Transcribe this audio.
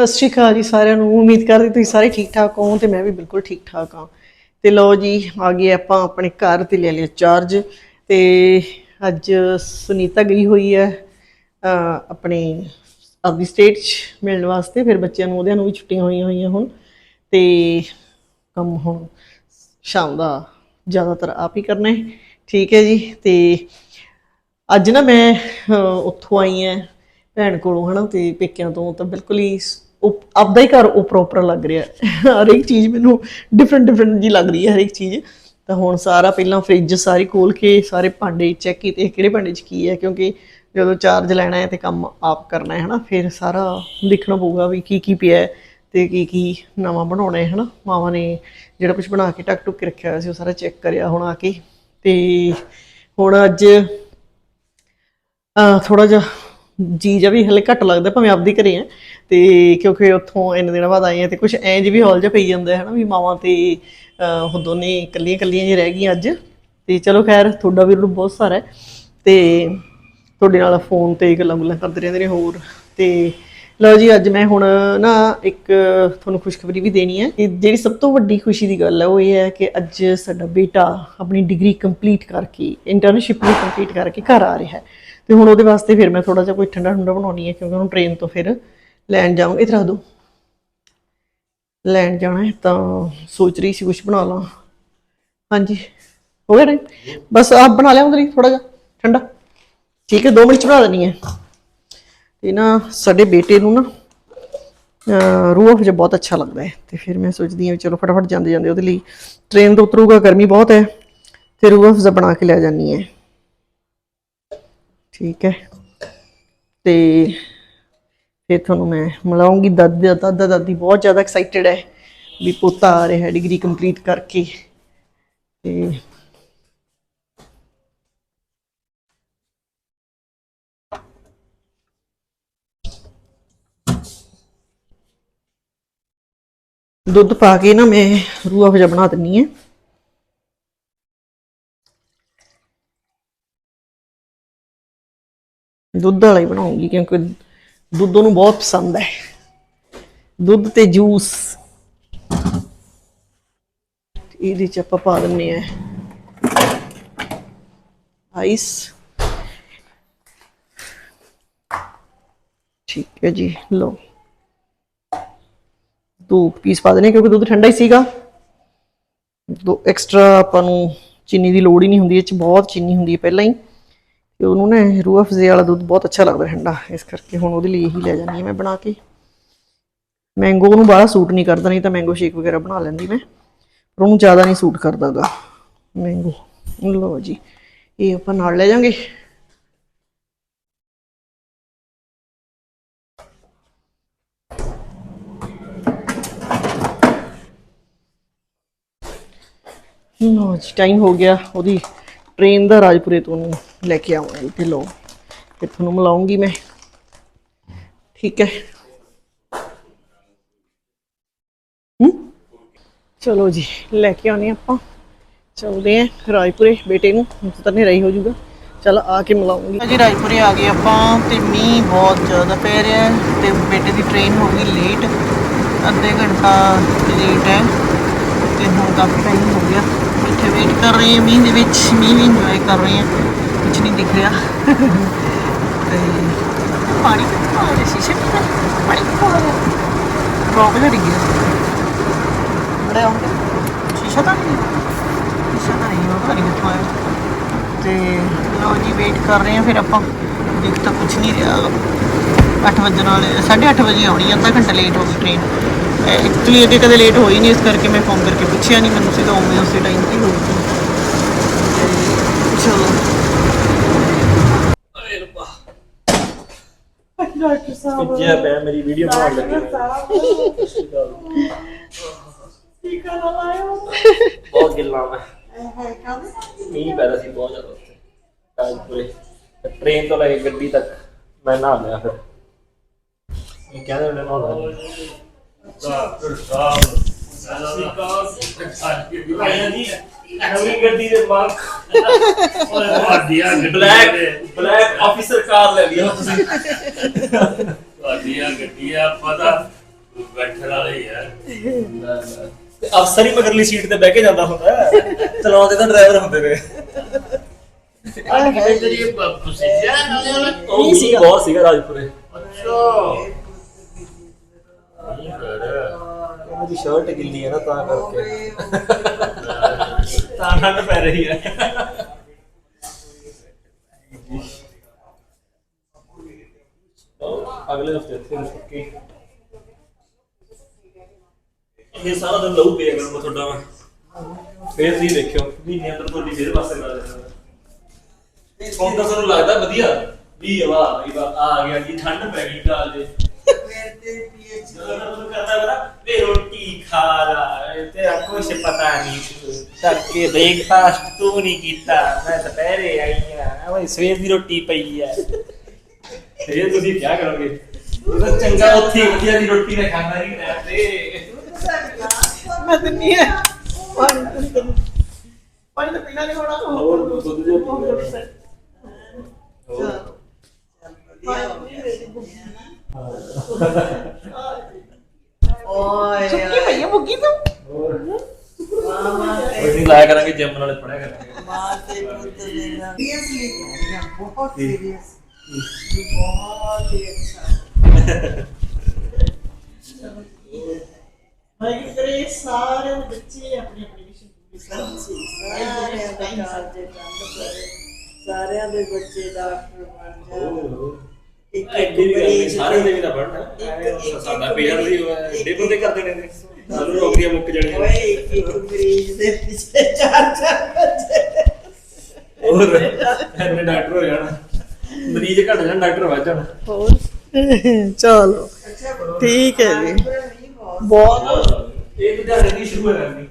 ਸਤਿ ਸ਼੍ਰੀ ਅਕਾਲ ਜੀ ਸਾਰਿਆਂ ਨੂੰ। ਉਮੀਦ ਕਰਦੀ ਤੁਸੀਂ ਸਾਰੇ ਠੀਕ ਠਾਕ ਹੋ ਤੇ ਮੈਂ ਵੀ ਬਿਲਕੁਲ ਠੀਕ ਠਾਕ ਹਾਂ। ਤੇ ਲਓ ਜੀ, ਆ ਗਏ ਆਪਾਂ ਆਪਣੇ ਘਰ ਤੇ ਲੈ ਲਿਆ ਚਾਰਜ ਤੇ ਅੱਜ ਸੁਨੀਤਾ ਗਈ ਹੋਈ ਹੈ ਆਪਣੇ ਆਪਦੀ ਸਟੇਟ 'ਚ ਮਿਲਣ ਵਾਸਤੇ। ਫਿਰ ਬੱਚਿਆਂ ਨੂੰ ਉਹਦਿਆਂ ਨੂੰ ਵੀ ਛੁੱਟੀਆਂ ਹੋਈਆਂ ਹੋਈਆਂ ਹੁਣ ਤੇ ਕੰਮ ਹੁਣ ਸ਼ਾਮ ਦਾ ਜ਼ਿਆਦਾਤਰ ਆਪ ਹੀ ਕਰਨਾ ਹੈ। ਠੀਕ ਹੈ ਜੀ, ਤੇ ਅੱਜ ਨਾ ਮੈਂ ਉੱਥੋਂ ਆਈ ਹਾਂ ਭੈਣ ਕੋਲੋਂ, ਹਨਾ, ਤੇ ਪੇਕਿਆਂ ਤੋਂ ਤਾਂ ਬਿਲਕੁਲ ਹੀ ਉਹ ਆਪਦਾ ਹੀ ਘਰ ਉਹ ਪ੍ਰੋਪਰ ਲੱਗ ਰਿਹਾ। ਹੈ। ਹਰ ਇੱਕ ਚੀਜ਼ ਮੈਨੂੰ ਡਿਫਰੈਂਟ ਡਿਫਰੈਂਟ ਜੀ ਲੱਗ ਰਹੀ ਹੈ ਹਰ ਇੱਕ ਚੀਜ਼। ਤਾਂ ਹੁਣ ਸਾਰਾ ਪਹਿਲਾਂ ਫ੍ਰਿਜ ਸਾਰੀ ਖੋਲ ਕੇ ਸਾਰੇ ਭਾਂਡੇ ਚੈੱਕ ਕੀਤੇ, ਕਿਹੜੇ ਭਾਂਡੇ 'ਚ ਕੀ ਹੈ, ਕਿਉਂਕਿ ਜਦੋਂ ਚਾਰਜ ਲੈਣਾ ਹੈ ਤੇ ਕੰਮ ਆਪ ਕਰਨਾ ਹੈ ਹਨਾ, ਫਿਰ ਸਾਰਾ ਦੇਖਣਾ ਪਊਗਾ ਵੀ ਕੀ ਕੀ ਪਿਆ ਹੈ ਤੇ ਕੀ ਕੀ ਨਵਾਂ ਬਣਾਉਣਾ ਹੈ ਹਨਾ। ਮਾਵਾਂ ਨੇ ਜਿਹੜਾ ਕੁਝ ਬਣਾ ਕੇ ਟਕ ਟੁਕ ਕੇ ਰੱਖਿਆ ਹੋਇਆ ਸੀ, ਉਹ ਸਾਰਾ ਚੈੱਕ ਕਰਿਆ ਹੁਣ ਆ ਕੇ। ਤੇ ਹੁਣ ਅੱਜ ਥੋੜਾ ਜਿਹਾ ਜੀ ਜਿਹਾ ਵੀ ਹਲੇ ਘੱਟ ਲੱਗਦਾ ਭਾਵੇਂ ਆਪਦੀ ਘਰੇ ਆ ਤੇ ਕਿਉਂਕਿ ਉੱਥੋਂ ਇੰਨੇ ਦਿਨਾਂ ਬਾਅਦ ਆਏ ਆ ਤੇ ਕੁਝ ਐਂ ਜਿਹਾ ਵੀ ਹੌਲ ਜਿਹਾ ਪਈ ਜਾਂਦਾ ਹੈ ਨਾ ਵੀ ਮਾਵਾਂ ਤੇ ਅਹ, ਉਹ ਦੋਨੇ ਇਕੱਲੀਆਂ ਇਕੱਲੀਆਂ ਜਿਹੀ ਰਹਿ ਗਈਆਂ ਅੱਜ। ਤੇ ਚਲੋ ਖੈਰ ਤੁਹਾਡਾ ਵੀ ਉਹਨੂੰ ਬਹੁਤ ਸਾਰਾ ਹੈ। ਤੇ ਤੁਹਾਡੇ ਨਾਲ ਫੋਨ ਤੇ ਗੱਲਾਂ ਗੁੱਲਾਂ ਕਰਦੇ ਰਹਿੰਦੇ ਨੇ ਹੋਰ। ਤੇ ਲਓ ਜੀ, ਅੱਜ ਮੈਂ ਹੁਣ ਨਾ ਇੱਕ ਤੁਹਾਨੂੰ ਖੁਸ਼ਖਬਰੀ ਵੀ ਦੇਣੀ ਹੈ। ਕਿ ਜਿਹੜੀ ਸਭ ਤੋਂ ਵੱਡੀ ਖੁਸ਼ੀ ਦੀ ਗੱਲ ਹੈ ਉਹ ਇਹ ਹੈ ਕਿ ਅੱਜ ਸਾਡਾ ਬੇਟਾ ਆਪਣੀ ਡਿਗਰੀ ਕੰਪਲੀਟ ਕਰਕੇ, ਇੰਟਰਨਸ਼ਿਪ ਵੀ ਕੰਪਲੀਟ ਕਰਕੇ ਘਰ ਆ ਰਿਹਾ ਹੈ। ਤੇ ਹੁਣ ਉਹਦੇ ਵਾਸਤੇ ਫਿਰ ਮੈਂ ਥੋੜਾ ਜਿਹਾ ਕੋਈ ਠੰਡਾ ਠੰਡਾ ਬਣਾਉਣੀ ਹੈ, ਕਿਉਂਕਿ ਉਹਨੂੰ ਟ੍ਰੇਨ ਤੋਂ ਫਿਰ ਲੈਣ ਜਾਵਾਂਗੇ। ਇੱਧਰ ਆ ਦੋ। ਲੈਣ ਜਾਣਾ ਹੈ ਤਾਂ ਸੋਚ ਰਹੀ ਸੀ ਕੁਝ ਬਣਾ ਲਾਂ। ਹਾਂਜੀ, ਹੋ ਗਿਆ ਟਾਈਮ ਬਸ ਆਪ ਬਣਾ ਲਿਆ ਉਧਰ ਹੀ ਥੋੜਾ ਜਿਹਾ, ਠੰਡਾ। ਠੀਕ ਹੈ 2 ਮਿੰਟ ਚ ਬਣਾ ਦੇਣੀ ਹੈ। ਤੇ ਨਾ ਸਾਡੇ ਬੇਟੇ ਨੂੰ ਨਾ, ਅਹ ਰੂਹ ਅਫਜ਼ਾ ਬਹੁਤ ਅੱਛਾ ਲੱਗਦਾ ਹੈ ਤੇ ਫਿਰ ਮੈਂ ਸੋਚਦੀ ਹਾਂ ਵੀ ਚਲੋ ਫਟਾਫਟ ਜਾਂਦੇ ਜਾਂਦੇ ਉਹਦੇ ਲਈ ਟ੍ਰੇਨ ਤੋਂ ਉਤਰੂਗਾ, ਗਰਮੀ ਬਹੁਤ ਹੈ ਤੇ ਰੂਹ ਅਫਜ਼ਾ ਬਣਾ ਕੇ ਲੈ ਜਾਨੀ ਹੈ। ਠੀਕ ਹੈ। ਤੇ ਫਿਰ ਤੁਹਾਨੂੰ ਮੈਂ ਮਿਲਾਉਂਗੀ, ਦਾਦਾ ਦਾਦਾ ਦਾਦੀ ਬਹੁਤ ਜ਼ਿਆਦਾ ਐਕਸਾਈਟਿਡ ਹੈ ਵੀ ਪੋਤਾ ਆ ਰਿਹਾ ਡਿਗਰੀ ਕੰਪਲੀਟ ਕਰਕੇ। ਤੇ ਦੁੱਧ ਪਾ ਕੇ ਨਾ ਮੈਂ ਰੂਹ ਅਫਜ਼ਾ ਬਣਾ ਦਿੰਨੀ ਹੈ ਦੁੱਧ ਵਾਲਾ ਹੀ ਬਣਾਉਂਗੀ ਕਿਉਂਕਿ ਦੁੱਧ ਉਹਨੂੰ ਬਹੁਤ ਪਸੰਦ ਹੈ। ਦੁੱਧ ਤੇ ਜੂਸ। ਇਹਦੇ ਚ ਆਪਾਂ ਪਾ ਦਿੰਨੇ ਆ। ਆਈਸ। ਠੀਕ ਹੈ ਜੀ, ਲਓ। ਦੋ ਪੀਸ ਪਾ ਦੇਣੇ ਕਿਉਂਕਿ ਦੁੱਧ ਠੰਡਾ ਹੀ ਸੀਗਾ। ਦੋ ਐਕਸਟਰਾ ਆਪਾਂ ਨੂੰ ਚੀਨੀ ਦੀ ਲੋੜ ਹੀ ਨਹੀਂ ਹੁੰਦੀ, ਇਹ ਚ ਬਹੁਤ ਚੀਨੀ ਹੁੰਦੀ ਹੈ ਪਹਿਲਾਂ ਹੀ। ਤੇ ਉਹਨੂੰ ਨਾ ਰੂਹ ਅਫਜ਼ੇ ਵਾਲਾ ਦੁੱਧ ਬਹੁਤ ਅੱਛਾ ਲੱਗਦਾ ਠੰਡਾ। ਇਸ ਕਰਕੇ ਹੁਣ ਉਹਦੇ ਲਈ ਇਹੀ ਲੈ ਜਾਂਦੀ ਹਾਂ ਮੈਂ ਬਣਾ ਕੇ। ਮੈਂਗੋ ਨੂੰ ਬਾਹਲਾ ਸੂਟ ਨਹੀਂ ਕਰਦਾ, ਨਹੀਂ ਤਾਂ ਮੈਂਗੋ ਸ਼ੇਕ ਵਗੈਰਾ ਬਣਾ ਲੈਂਦੀ ਮੈਂ। ਪਰ ਉਹਨੂੰ ਜ਼ਿਆਦਾ ਨਹੀਂ ਸੂਟ ਕਰਦਾਗਾ। ਮੈਂਗੋ ਲਓ ਜੀ, ਇਹ ਆਪਾਂ ਨਾਲ ਲੈ ਜਾਾਂਗੇ। ਲਓ ਜੀ ਟਾਈਮ ਹੋ ਗਿਆ ਉਹਦੀ ਟ੍ਰੇਨ ਦਾ ਰਾਜਪੁਰੇ ਤੋਂ ਉਹਨੂੰ ਲੈ ਕੇ ਆਵਾਂਗੀ ਤੇ ਲਓ। ਫਿਰ ਤੁਹਾਨੂੰ ਮਿਲਾਉਂਗੀ ਮੈਂ। ਠੀਕ ਹੈ। ਹੂੰ? ਚਲੋ ਜੀ, ਲੈ ਕੇ ਆਉਣੇ ਆਪਾਂ। ਚਲਦੇ ਆਂ ਰਾਜਪੁਰੇ ਬੇਟੇ ਨੂੰ ਤਾਂ ਨਹੀਂ ਹੋ ਜਾਊਗਾ ਚਲ ਆ ਕੇ ਮਿਲਾਉਂਗੀ। ਜੀ ਰਾਜਪੁਰੇ ਆ ਗਏ ਆਪਾਂ ਤੇ ਮੀਂਹ ਬਹੁਤ ਜ਼ਿਆਦਾ ਪੈ ਰਿਹਾ ਹੈ ਤੇ ਬੇਟੇ ਦੀ ਟ੍ਰੇਨ ਹੋ ਗਈ ਲੇਟ ਅੱਧੇ ਘੰਟਾ ਲੇਟ ਹੈ ਤੇ ਹੁਣ ਕਾਫੀ ਟਾਈਮ ਹੋ ਗਿਆ। ਇੱਥੇ ਵੇਟ ਕਰ ਰਹੇ ਹਾਂ, ਮੀਂਹ ਦੇ ਵਿੱਚ, ਮੀਂਹ ਵੀ ਇੰਜੋਏ ਕਰ ਰਹੇ ਹਾਂ। ਕੁਝ ਨਹੀਂ ਦਿਖ ਰਿਹਾ। ਤੇ ਪਾਣੀ ਕਿੱਥੋਂ ਆ ਰਿਹਾ? ਸ਼ੀਸ਼ੇ ਤੋਂ ਪਾਣੀ ਕਿੱਥੋਂ ਆ ਰਿਹਾ? ਰੋਕ ਜਿਹਾ ਗਿਆ। ਬੜਾ ਆਉਂਦਾ ਸ਼ੀਸ਼ਾ ਤਾਂ ਨਹੀਂ। ਸ਼ੀਸ਼ਾ ਤਾਂ ਨਹੀਂ ਉਹ ਨਹੀਂ ਕਿੱਥੋਂ ਆਇਆ। ਤੇ ਲਓ ਜੀ ਵੇਟ ਕਰ ਰਹੇ ਹਾਂ, ਫਿਰ ਆਪਾਂ। ਦੇਖ ਤਾਂ ਕੁਝ ਨਹੀਂ ਰਿਹਾ। 8 ਵਜੇ ਨਾਲ 8:30 ਵਜੇ ਆਉਣੀ ਅੱਧਾ ਘੰਟਾ ਲੇਟ ਹੋ ਗਈ ਟ੍ਰੇਨ ਐਕਚੁਅਲੀ ਅੱਗੇ ਕਦੇ ਲੇਟ ਹੋਈ ਨਹੀਂ ਇਸ ਕਰਕੇ ਮੈਂ ਫੋਨ ਕਰਕੇ ਪੁੱਛਿਆ ਨਹੀਂ ਮੈਨੂੰ ਸਿੱਧਾ ਉਵੇਂ ਉਸੇ ਟਾਈਮ ਤੇ ਹੋ ਗਈ ਚਲੋ। ਡਾਕਟਰ ਸਾਹਿਬ ਪਿੱਛੇ ਪਿਆ ਮੇਰੀ ਵੀਡੀਓ ਬਣਾਉਣ ਲੱਗੇ। ਟੀਕਾ ਲਵਾਇਆ ਬਹੁਤ ਗਿੱਲਾ ਮੈਂ। ਮੀਂਹ ਪੈ ਰਿਹਾ ਸੀ ਬਹੁਤ ਜ਼ਿਆਦਾ ਉੱਥੇ ਤਾਜਪੁਰੇ। ਟ੍ਰੇਨ ਤੋਂ ਲੈ ਕੇ ਗੱਡੀ ਤੱਕ ਮੈਂ ਨਹਾ ਲਿਆ ਫਿਰ। ਇਹ ਕਹਿੰਦੇ ਉਹਨੇ ਨਹਾਉਣਾ ਡਾਕਟਰ ਸਾਹਿਬ ਨਵੀਂ ਗੱਡੀ ਦੇ ਮਾਲਕ ਤੁਹਾਡੀਆਂ ਬਲੈਕ ਬਲੈਕ ਆਫੀਸਰ ਕਾਰ ਲੈ ਲਿਆ ਤੁਸੀਂ ਤੁਹਾਡੀਆਂ ਗੱਡੀਆਂ ਪਤਾ ਬੈਠਣ ਵਾਲੇ ਹੀ ਤੇ ਅਫਸਰ ਹੀ ਮਗਰਲੀ ਸੀਟ ਤੇ ਬਹਿ ਕੇ ਜਾਂਦਾ ਹੁੰਦਾ ਹੈ। ਚਲਾਉਂਦੇ ਤਾਂ ਡਰਾਈਵਰ ਹੁੰਦੇ ਨੇ ਅੱਜ ਕਿਤੇ ਤੇਰੀ ਪੁਸੀਜਾ ਨਾਲੇ ਉਹ ਬਹੁਤ ਸੀਗਾ ਰਾਜਪੁਰੇ ਅੱਛਾ ਨਹੀਂ ਮੇਰੀ ਸ਼ਰਟ ਗਿੱਲੀ ਹੈ ਨਾ, ਤਾਂ ਕਰਕੇ। ਤਾਂ ਠੰਡ ਪੈ ਰਹੀ ਹੈ। ਅਗਲੇ ਹਫ਼ਤੇ ਇੱਥੇ ਛੁੱਟੀ ਇਹ ਸਾਰਾ ਦਿਨ ਲਹੂ ਪੀਆ ਕਰੂੰਗਾ ਤੁਹਾਡਾ ਮੈਂ। ਫੇਰ ਤੁਸੀਂ ਦੇਖਿਓ, ਮਹੀਨੇ ਅੰਦਰ ਤੁਹਾਡੀ ਫੇਰ ਪਾਸੇ ਕਰ ਦੇਣਾ ਹੁਣ ਤਾਂ ਤੁਹਾਨੂੰ ਲੱਗਦਾ ਵਧੀਆ। ਵੀ ਵਾਹ ਵੀ ਵਾਹ ਆ ਗਿਆ ਜੀ, ਠੰਡ ਪੈ ਗਈ, ਕਾਲ ਦੇ ਜਦੋਂ ਕਰਦਾ ਬਰਾ ਵੇ ਰੋਟੀ ਖਾ ਲਾ ਤੇ ਕੁਛ ਪਤਾ ਨਹੀਂ ਤੜਕੇ ਬ੍ਰੇਕਫਾਸਟ ਤੂੰ ਨਹੀਂ ਕੀਤਾ ਮੈਂ ਦੁਪਹਿਰੇ ਆਈ ਆ। ਓਏ ਸਵੇਰ ਦੀ ਰੋਟੀ ਪਈ ਆ। ਇਹ ਤੁਸੀਂ ਕੀ ਕਰੋਗੇ? ਤਾਂ ਚੰਗਾ ਉੱਥੇ ਹੀ ਵਧੀਆ ਦੀ ਰੋਟੀ ਨਾ ਖਾਣਾ ਹੀ ਰਹਿੰਦੇ ਮੈਂ ਦਿੰਨੀ ਹੈ ਪਾਣੀ ਤਾਂ ਨਹੀਂ ਕਰਨਾ। ਪਾਣੀ ਤਾਂ ਪੀਣਾ ਨਹੀਂ ਹੋਣਾ। ਹੋਰ ਦੁੱਧ ਦੇ ਪੀ ਲੈ। ਸੁੱਕੀ ਪਈ ਹੈ ਮੁੱਗੀ ਤੂੰ? ਕੋਈ ਨਹੀਂ ਲਾਇਆ ਕਰਾਂਗੇ ਜਿਮ ਨਾਲੇ ਪੜਿਆ ਕਰਾਂਗੇ। ਮਾਂ ਤੇ ਪੁੱਤ ਦੇ ਨਾਲ ਸੀਰੀਅਸਲੀ ਬਹੁਤ ਸੀਰੀਅਸ ਬਹੁਤ ਹੀ ਅੱਛਾ ਮੈਂ ਕੀ ਕਰੇ ਸਾਰੇ ਬੱਚੇ ਆਪਣੀ ਆਪਣੀ ਮਿਸ਼ਨ ਪੂਰੀ ਪਰੇ ਸਾਰਿਆਂ ਦੇ ਬੱਚੇ ਡਾਕਟਰ ਬਣ ਜਾਣ। ਇੱਕ ਨਹੀਂ, ਮਰੀਜ਼ ਸਾਰੇ ਦੇ ਵੀ ਤਾਂ ਪੜਨਾ ਇੱਕ- ਇੱਕ- ਸਾਡਾ ਪੀਆਰ ਦੀ ਏਡੇ ਬੰਦੇ ਕਰਦੇ ਨੇ। ਸਾਨੂੰ ਨੌਕਰੀਆਂ ਮੁੱਕ ਜਾਣੀਆਂ। ਓਏ ਇੱਕ ਇੱਕ ਮਰੀਜ਼ ਦੇ ਪਿੱਛੇ ਚਾਰ ਚਾਰ ਬੱਚੇ ਹੋਰ ਐਨੇ ਡਾਕਟਰ ਹੋ ਜਾਣਾ। ਮਰੀਜ਼ ਘਟ ਜਾਣ ਡਾਕਟਰ ਵੱਧ ਜਾਣ। ਹੋਰ? ਚਲੋ ਠੀਕ ਹੈ ਜੀ। ਬਹੁਤ ਇਹ ਦੀ ਸ਼ੁਰੂ ਹੈ ਕਰਨੀ